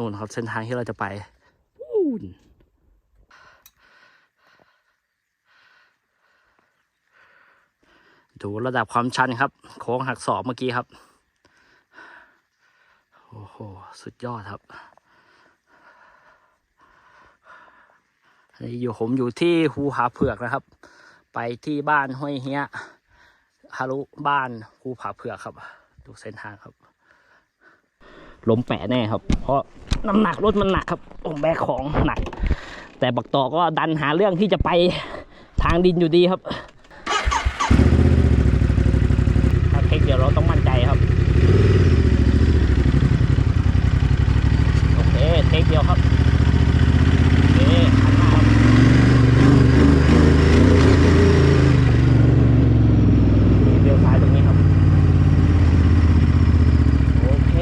นู่นครับเส้นทางที่เราจะไปนู่นดูระดับความชันครับ โค้งหักศอกเมื่อกี้ครับ โอ้โห สุดยอดครับอันนี้อยู่ผมอยู่ที่ภูผาเผือกนะครับ ไปที่บ้านห้วยเฮียฮารุบ้านภูผาเผือกครับ ดูเส้นทางครับ ล้มแปะแน่ครับ เพราะน้ำหนักรถมันหนักครับผมแบกของหนัก แต่บักต่อก็ดันหาเรื่องที่จะไปทางดินอยู่ดีครับ ถ้าเทคเดียวเราต้องมั่นใจครับ โอเค เทคเดียวครับ โอเคหันหน้าครับ เลี้ยวซ้ายตรงนี้ครับ โอเค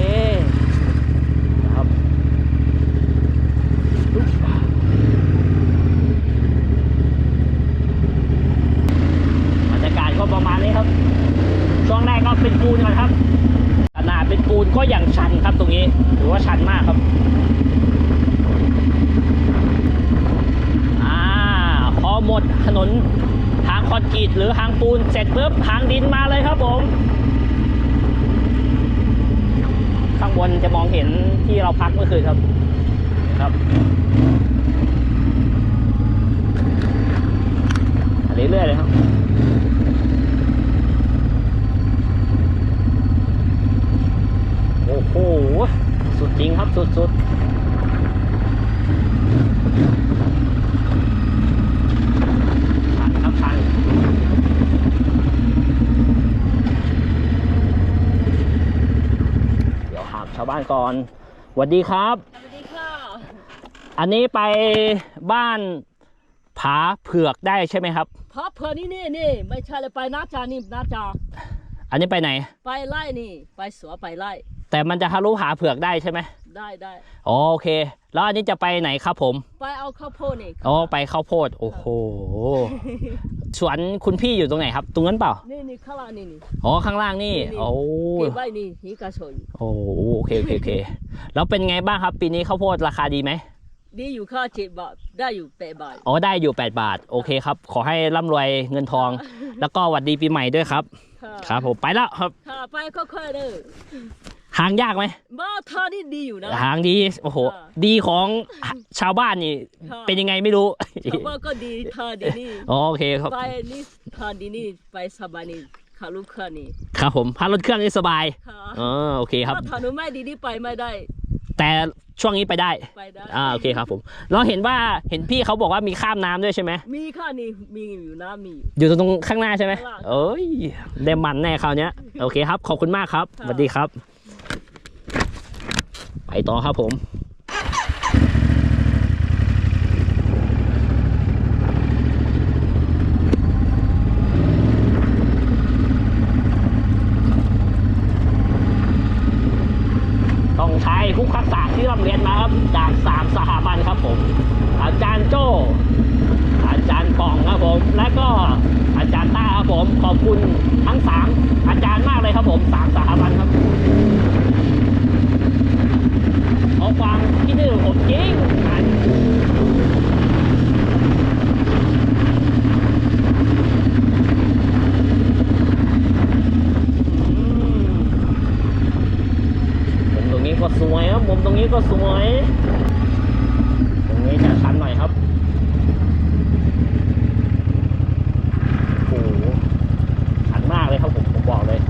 นะครับปุ๊บบรรยากาศก็ประมาณนี้ครับ ช่วงแรกก็เป็นปูนก่อนครับขนาดเป็นปูนก็อย่างชันครับตรงนี้ถือว่าชันมากครับ อ่า พอหมดถนนทางคอนกรีตหรือทางปูนเสร็จปุ๊บทางดินมาเลยครับผม ข้างบนจะม องเห็นที่เราพักเมื่อคืนครับครับเรื่อยๆเลยครับโอ้โหสุดจริงครับสุดๆชันครับชันเดี๋ยวหา ชาวบ้านก่อนสวัสดีครับ สวัสดีค่ะ อันนี้ไปบ้านผาเผือกได้ใช่ไหมครับพับเพอนี่นี่นี่ไม่ใช่เลยไปนาจานี่นาจา อันนี้ไปไหน ไปไล่นี่ ไปสวนไปไล่ แต่มันจะทะลุผาเผือกได้ใช่ไหมได้ได้อ๋อโอเค แล้วอันนี้จะไปไหนครับผม ไปเอาข้าวโพดนี่อ๋อไปข้าวโพด โอ้โห สวนคุณพี่อยู่ตรงไหนครับ ตรงนั้นเปล่า นี่นี่ข้างล่างนี่นี่อ๋อข้างล่างนี่นี่โอ้เก็บไว้นี่หิกาโชยโอ้โอเคโอเคโอเคแล้วเป็นไงบ้างครับ ปีนี้ข้าวโพดราคาดีไหมดีอยู่ค่าเจ็ดบาทได้อยู่แปดบาทอ๋อได้อยู่8บาท โอเคครับ ขอให้ร่ำรวยเงินทอง แล้วก็หวัดดีปีใหม่ด้วยครับค่ะครับผมไปแล้วครับค่ะไปค่อยๆเด้อ หางยากไหมบ้าท่านี่ดีอยู่นะ หางดี โอ้โหค่ะดีของชาวบ้านนี่ค่ะเป็นยังไงไม่รู้ ชาวบ้านก็ดีท่าดีนี่อ๋อโอเคครับ ไปนี่ท่าดีนี่ไปสบายนี่ขาลูกค้านี่ครับผมพารถเครื่องนี่สบายค่ะอ๋อโอเคครับถ้าถนนไม่ดีนี่ไปไม่ได้ แต่ช่วงนี้ไปได้ไปได้อ่าโอเคครับผมเราเห็นว่าเห็นพี่เขาบอกว่ามีข้ามน้ำด้วยใช่ไหมมีค่ะนี่มีอยู่นะมี อยู่ตรงข้างหน้าใช่ไหมข้างล่างเอ้ยได้มันแน่คราวเนี้ยโอเคครับ ขอบคุณมากครับสค่ะวัสดีครับ ไปต่อครับผมต้องใช้คุกทักษะที่เราเรียนมาครับจากสามสถาบันครับผม อาจารย์โจอาจารย์ปองครับผม และก็อาจารย์ต้าครับผม ขอบคุณทั้งสามอาจารย์มากเลยครับผมสามสถาบันครับเอา ความคิดถึงผมจริงอ่านมุมตรงนี้ก็สวยครับ มุมตรงนี้ก็สวย ตรงนี้จะชันหน่อยครับโอ้โหชันมากเลยครับผมผมบอกเลย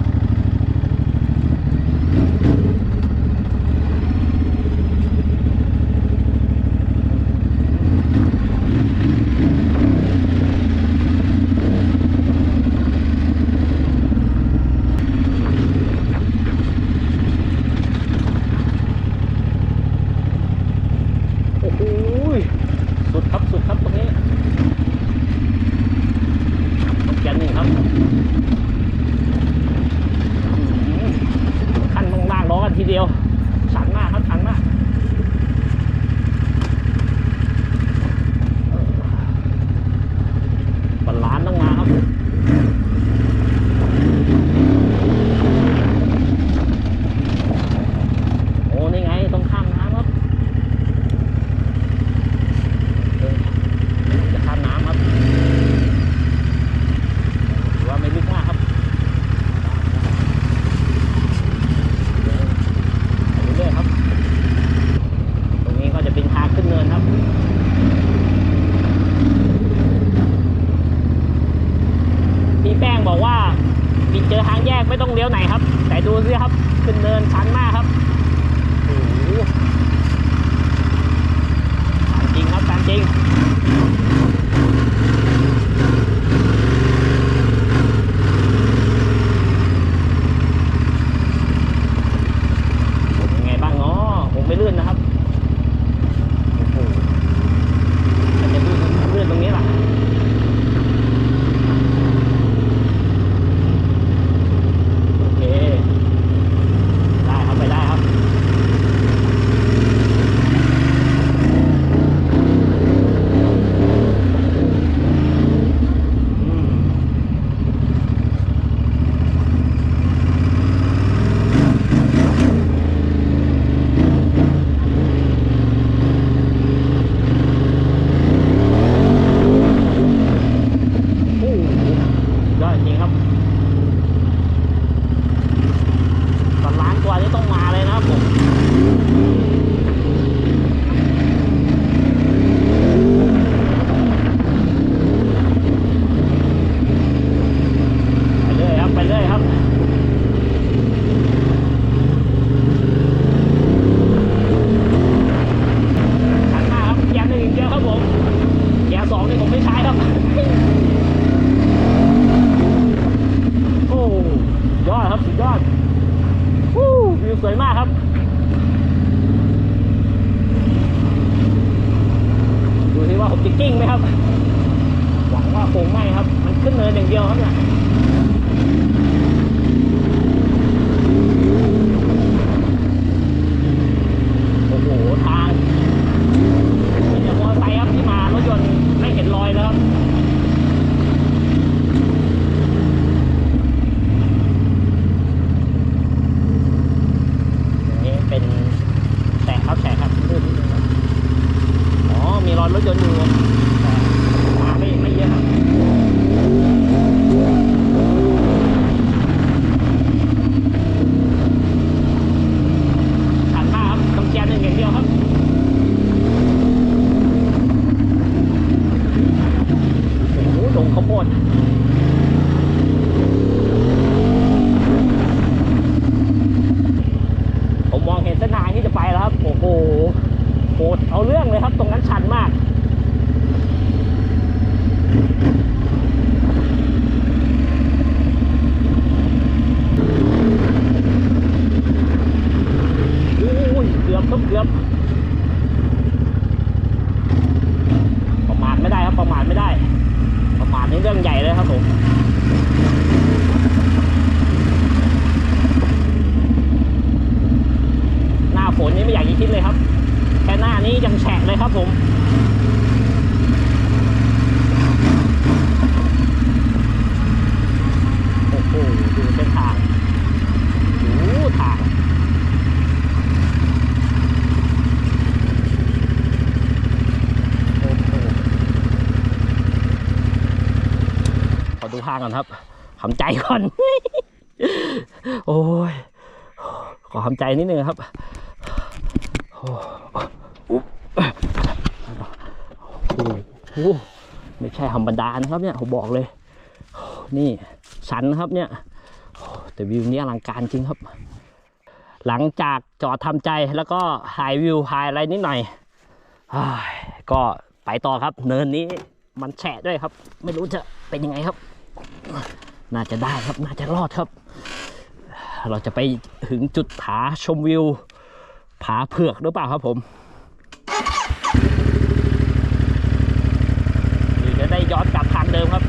ก่อนครับทำใจก่อน โอ้ย ขอทำใจนิดนึงครับโอ้โอ้ไม่ใช่ธรรมดานะครับเนี่ยผมบอกเลย นี่ชันครับเนี่ยแต่วิวนี้อลังการจริงครับ หลังจากจอดทำใจแล้วก็ถ่ายวิวถ่ายอะไรนิดหน่อยก็ไปต่อครับ เนินนี้มันแฉะด้วยครับ ไม่รู้จะเป็นยังไงครับ น่าจะได้ครับ น่าจะรอดครับ เราจะไปถึงจุดผาชมวิว ผาเผือกหรือเปล่าครับผมหรือจะได้ย้อนกลับทางเดิมครับ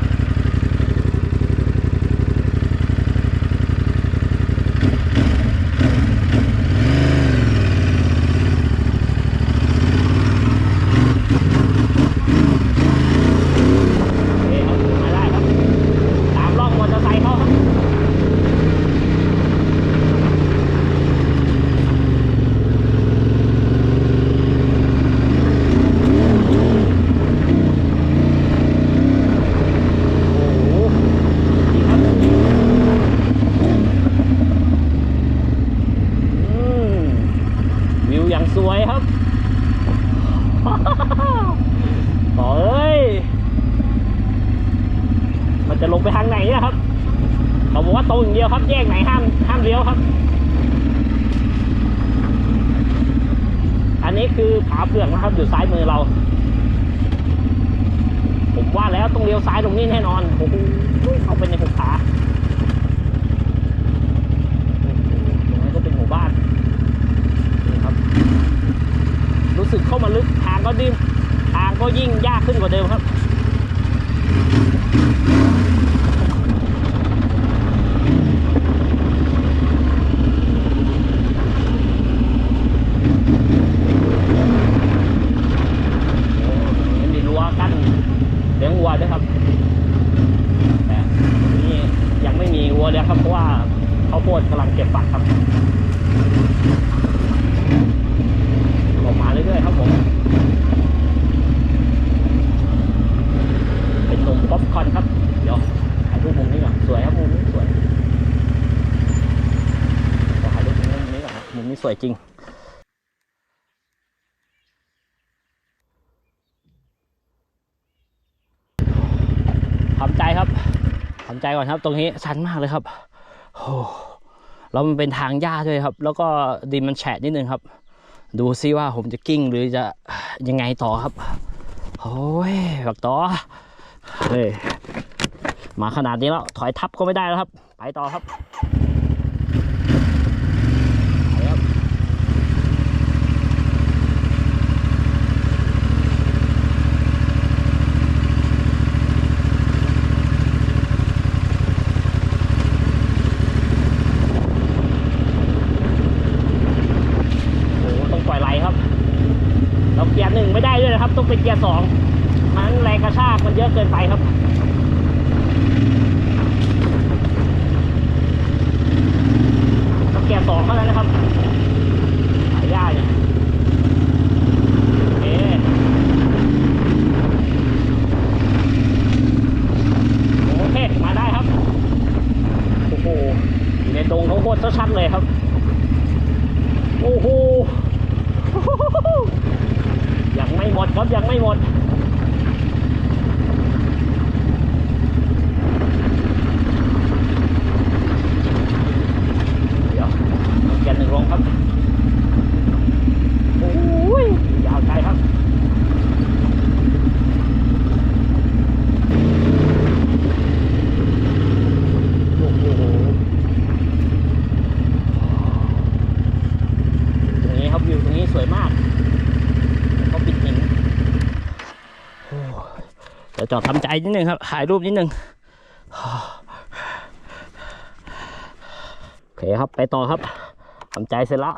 ขึ้นกว่าเดิมครับ อนใจก่อนครับ ตรงนี้ชันมากเลยครับโอ้แล้วมันเป็นทางหญ้าด้วยครับ แล้วก็ดินมันแฉะนิดนึงครับ ดูซิว่าผมจะกิ้งหรือจะยังไงต่อครับโอ้ยบักต่อเฮ้ยมาขนาดนี้แล้วถอยทับก็ไม่ได้แล้วครับ ไปต่อครับ เกียร์สองมันแรงกระชากมันเยอะเกินไปครับ จอดทำใจนิดนึงครับถ่ายรูปนิดนึงโอเคครับไปต่อครับทำใจเสร็จแล้ว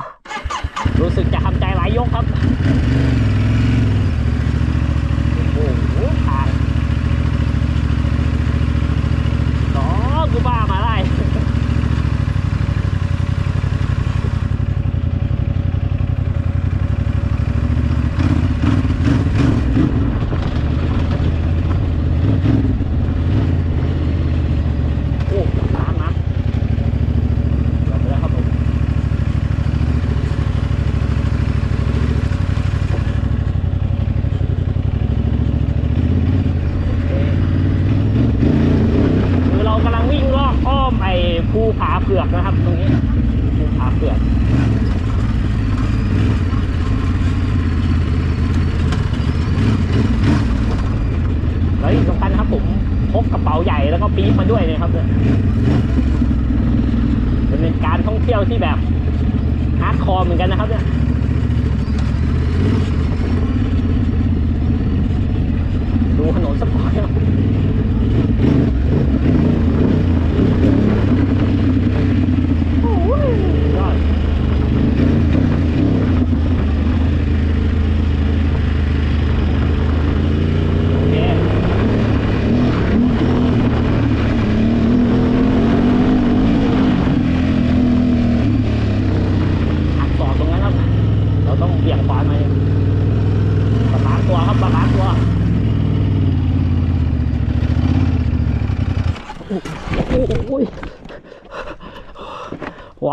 รู้สึกจะทำใจหลายยกครับ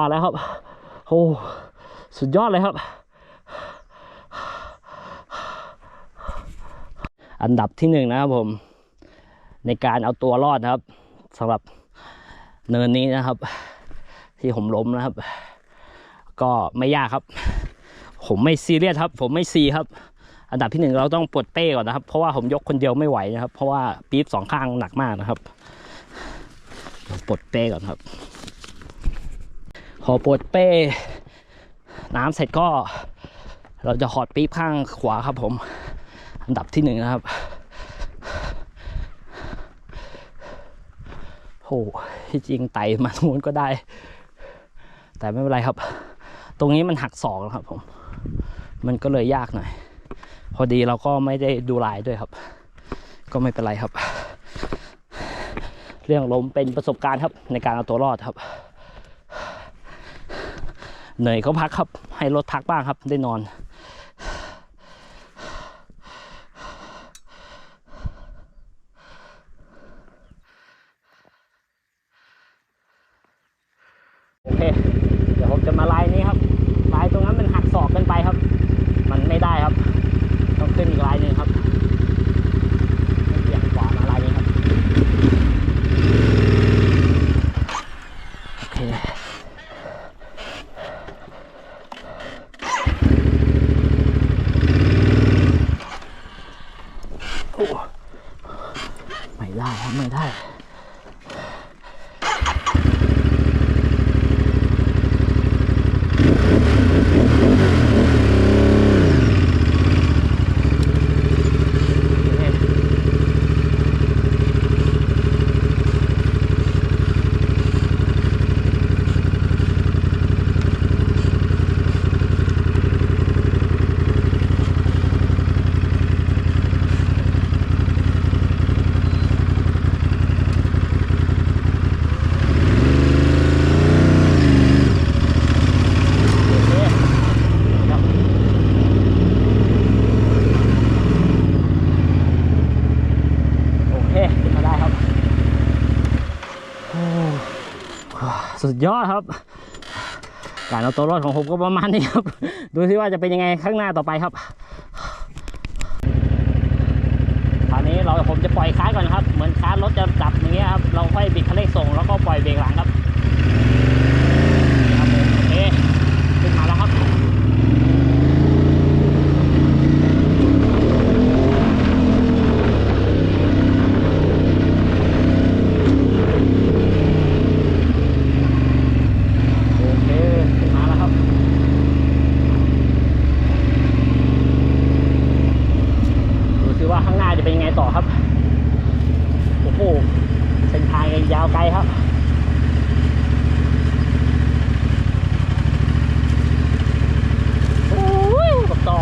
าแล้วครับ โอ้สุดยอดเลยครับ อันดับที่หนึ่งนะครับผม ในการเอาตัวรอดครับสำหรับเนินนี้นะครับ ที่ผมล้มนะครับ ก็ไม่ยากครับ ผมไม่ซีเรียสครับ ผมไม่ซีครับ อันดับที่หนึ่งเราต้องปลดเป้ก่อนนะครับ เพราะว่าผมยกคนเดียวไม่ไหวนะครับ เพราะว่าปี๊บสองข้างหนักมากนะครับปลดเป้ก่อนครับ พอปลดเป้ น้ำเสร็จก็ เราจะหอดปี๊บข้างขวาครับผม อันดับที่หนึ่งนะครับโอ้ที่จริงไต่มาตรงนู้นก็ได้ แต่ไม่เป็นไรครับ ตรงนี้มันหักศอกนะครับผม มันก็เลยยากหน่อย พอดีเราก็ไม่ได้ดูลายด้วยครับ ก็ไม่เป็นไรครับ เรื่องล้มเป็นประสบการณ์ครับในการเอาตัวรอดครับ เหนื่อยก็พักครับ ให้รถพักบ้างครับได้นอน โอเค เดี๋ยวผมจะมาไลน์นี้ครับไลน์ตรงนั้นมันหักศอกเกินไปครับ มันไม่ได้ครับ ต้องขึ้นอีกไลน์หนึ่งครับเบี่ยงขวามาไลน์นี้ครับ โอเค โอ้ไม่ได้ครับ ไม่ได้ โอเคครับโอเคขึ้นมาได้ครับโอ้สุด ยอดครับ การเอาตัวรอดของผมก็ประมาณนี้ครับ ดูซิว่าจะเป็นยังไงข้างหน้าต่อไปครับคราวนี้เราผมจะปล่อยคลัสก่อนครับ เหมือนคลัสรถจะดับอย่างเงี้ยครับ เราค่อยบิดคันเร่งส่งแล้วก็ปล่อยเบรกหลังครับนี่ครับผมโอเคขึ้นมาแล้วครับ โอเคขึ้นมาแล้วครับ ดูซิว่าข้างหน้าจะเป็นยังไงต่อครับ โอ้โห เส้นทางยังยาวไกลครับ โอ้ยกับต่อ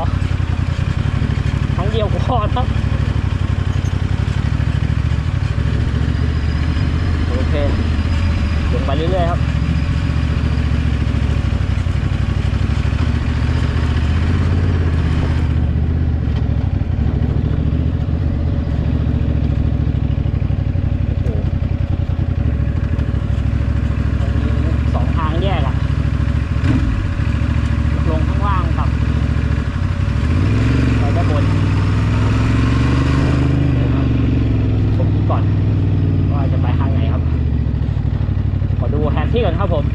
ครั้งเดียวก็พอครับ โอเคลงไปเรื่อยๆครับ โอ้โหมันมีสองทางแยกอะลงข้างล่างกับไปด้านบนเดี๋ยวครับผมคิดก่อนว่าจะไปทางไหนครับ ขอดูแผนที่ก่อนครับผม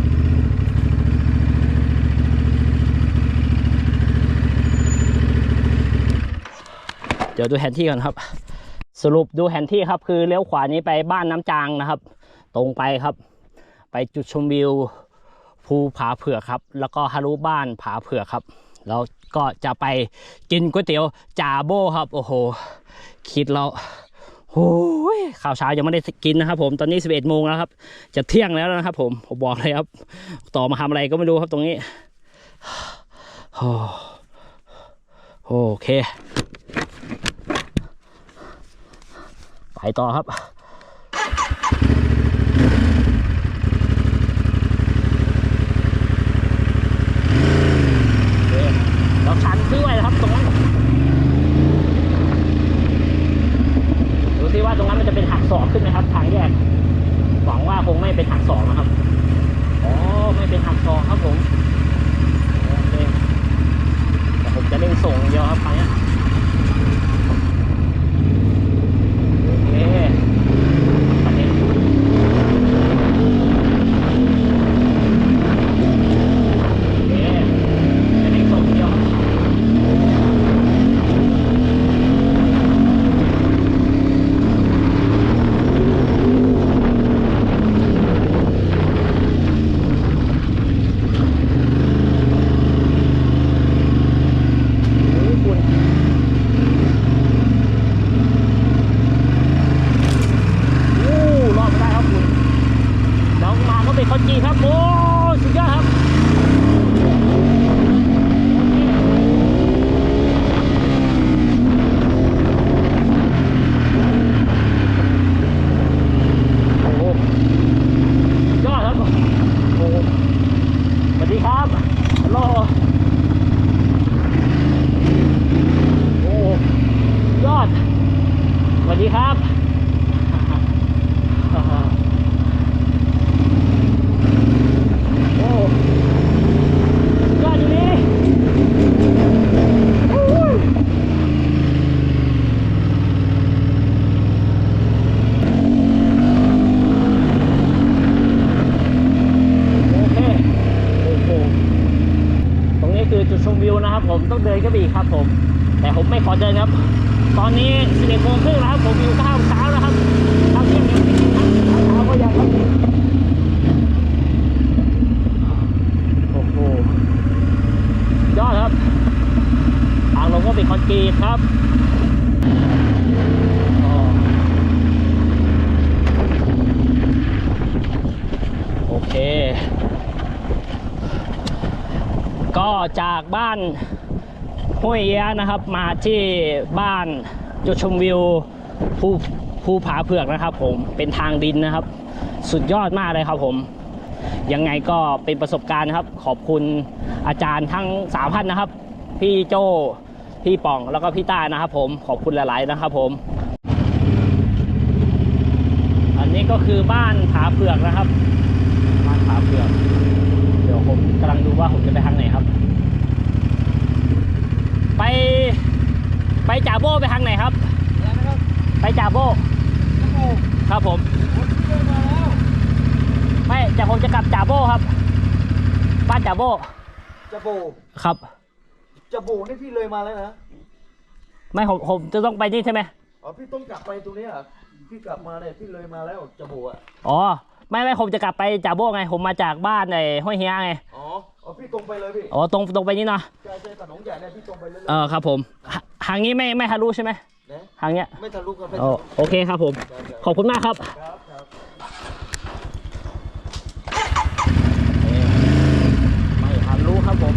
เดี๋ยวดูแผนที่ก่อนครับ สรุปดูแผนที่ครับ คือเลี้ยวขวานี้ไปบ้านน้ำจางนะครับ ตรงไปครับ ไปจุดชมวิวภูผาเผือกครับ แล้วก็ฮารุบ้านผาเผือกครับแล้วก็จะไปกินก๋วยเตี๋ยวจ่าโบ้ครับ โอ้โห คิดแล้วโอ้ยข่าวเช้ายังไม่ได้กินนะครับ ผมตอนนี้ 11โมงแล้วครับ จะเที่ยงแล้วนะครับ ผมผมบอกเลยครับ ต่อมาทำอะไรก็ไม่รู้ครับตรงนี้โอ้โอเค ไปต่อครับ โอเคเราชันด้วยนะครับตรงนั้นดูสิว่าตรงนั้นมันจะเป็นหักศอกขึ้นไหมครับ ทางแยก หวังว่าคงไม่เป็นหักศอกนะครับ อ๋อ ไม่เป็นหักศอกครับผม โอเคแต่ผมจะเร่งส่งอย่างเดียวครับคราวเนี้ยโอเคคันนี้ เป็นคนจีนครับ โอ้สุดยอดครับโอ้โหสุดยอดครับ โอ้โหสวัสดีครับฮัลโหลโอ้ยอด สวัสดีครับ โอ้ยอดอยู่นี่โอเค โอ้โห ตรงนี้คือจุดชมวิวนะครับ ผมต้องเดินก็บีก ครับผม แต่ผมไม่ขอเดินครับ ตอนนี้11โมงครึ่งแล้วครับผมอยู่ข้าวเช้าแล้วครับข้าวเที่ยงยังไม่กินครับข้าวเช้าก็ยังครับ โอ้โห ยอดครับ ทางลงก็เป็นคอนกรีตครับอ๋อโอเค ก็จากบ้านห้วยเอี้ยะ นะครับ มาที่บ้านจุดชมวิวภูภูผาเผือกนะครับ ผมเป็นทางดินนะครับ สุดยอดมากเลยครับผมยังไงก็เป็นประสบการณ์นะครับ ขอบคุณอาจารย์ทั้งสามท่านนะครับ พี่โจพี่ป่องแล้วก็พี่ต้านะครับ ผมขอบคุณหลาย ๆ นะครับ ผม อันนี้ก็คือบ้านผาเผือกนะครับ บ้านผาเผือก เดี๋ยวผมกำลังดูว่าผมจะไปทางไหนครับ ไปไปจ่าโบไปทางไหนครับ ไปจ่าโบครับผมไม่แต่ผมจะกลับจ่าโบครับ บ้านจ่าโบจะโบครับ จะโบนี่พี่เลยมาแล้วนะไม่ผมผมจะต้องไปนี่ใช่ไหมอ๋อพี่ต้องกลับไปตรงนี้เหรอะพี่กลับมาเนี่ยพี่เลยมาแล้วจะโบอะอ๋อไม่ไม่ผมจะกลับไปจ่าโบไง ผมมาจากบ้านในห้วยเฮียไง อ๋ออ๋อพี่ตรงไปเลยพี่อ๋อตรงตรงไปนี่เนาะใช่ใช่ถนนใหญ่เนี่ยพี่ตรงไปเลยเออครับผมหทางนี้ไม่ไม่ทะลุใช่ไหมนะทางเนี้ยไม่ทะลุกันไม่โอทะลุโอเคครับผม ขอบคุณมากครับ ครับครับ ไม่ทะลุครับผม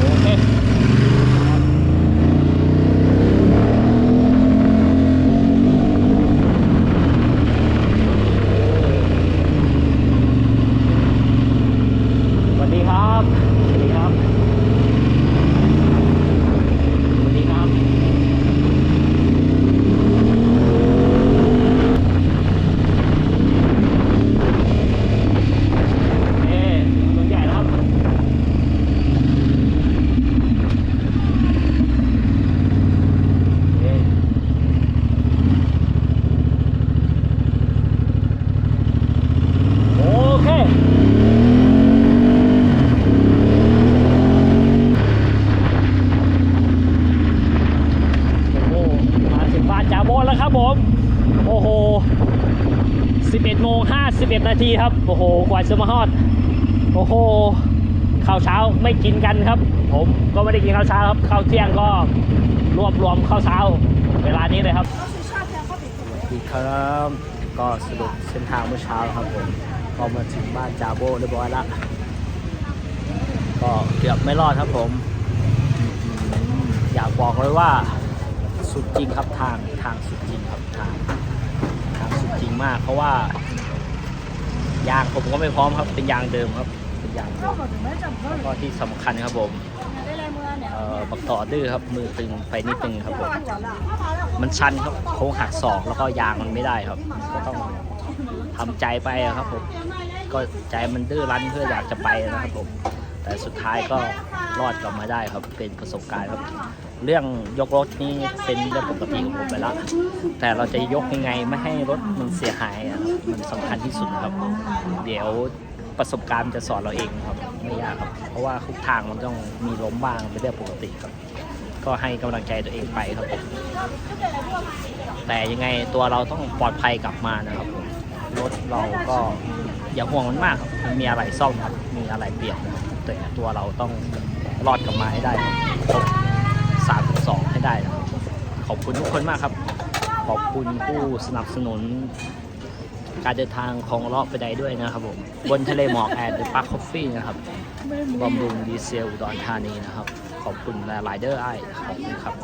โอเค สวัสดีครับ สวัสดีครับ สวัสดีครับเอ๊ะถนนใหญ่แล้วครับ เอ๊ะโอเค โอ้โห มาถึงบ้านจาโบนแล้วครับผม โอ้โห 11โมง 51นาทีครับ โอ้โห กว่าจะมาฮอด โอ้โห ข้าวเช้าไม่กินกันครับ ผมก็ไม่ได้กินข้าวเช้าครับ ข้าวเที่ยงก็รวบรวมข้าวเช้า เวลานี้เลยครับสวัสดีครับ ก็สรุปเส้นทางเมื่อเช้าครับผม ก็มาถึงบ้านจาโบเรียบร้อยละ ก็เกือบไม่รอดครับผม อยากบอกเลยว่าสุดจริงครับทางทางสุดจริงครับทางทางสุดจริงมาก เพราะว่า ยางผมก็ไม่พร้อมครับ เป็นยางเดิมครับ เป็นยางเดิมแล้วก็ที่สำคัญครับผมเอ่อบักต่อดื้อครับ มือตึงไปนิดนึงครับผมมันชันครับ โค้งหักศอกแล้วก็ยางมันไม่ได้ครับ ก็ต้องทำใจไปอะครับผม ก็ใจมันดื้อรั้นเพื่ออยากจะไปนะครับผม แต่สุดท้ายก็รอดกลับมาได้ครับเป็นประสบการณ์ครับ เรื่องยกรถนี่เป็นเรื่องปกติของผมไปแล้ว แต่เราจะยกยังไงไม่ให้รถมันเสียหายอะมันสำคัญที่สุดครับ เดี๋ยวประสบการณ์จะสอนเราเองครับไม่ยากครับ เพราะว่าทุกทางมันต้องมีล้มบ้างเป็นเรื่องปกติครับ ก็ให้กำลังใจตัวเองไปครับผมแต่ยังไงตัวเราต้องปลอดภัยกลับมานะครับรถเราก็อย่าห่วงมันมากครับมันมีอะไรซ่อมครับมีอะไรเปลี่ยนนะครับ แต่ตัวเราต้องรอดกลับมาให้ได้ครบสามสองให้ได้นะครับขอบคุณทุกคนมากครับ ขอบคุณผู้สนับสนุน การเดินทางของเลาไปใดด้วยนะครับผม บนทะเลหมอกแอดเดอะปาร์คคอฟฟี่นะครับบอมบุงดีเซลอุดอนธานีนะครับ ขอบคุณและไลเดอร์ไอขอบคุณครับ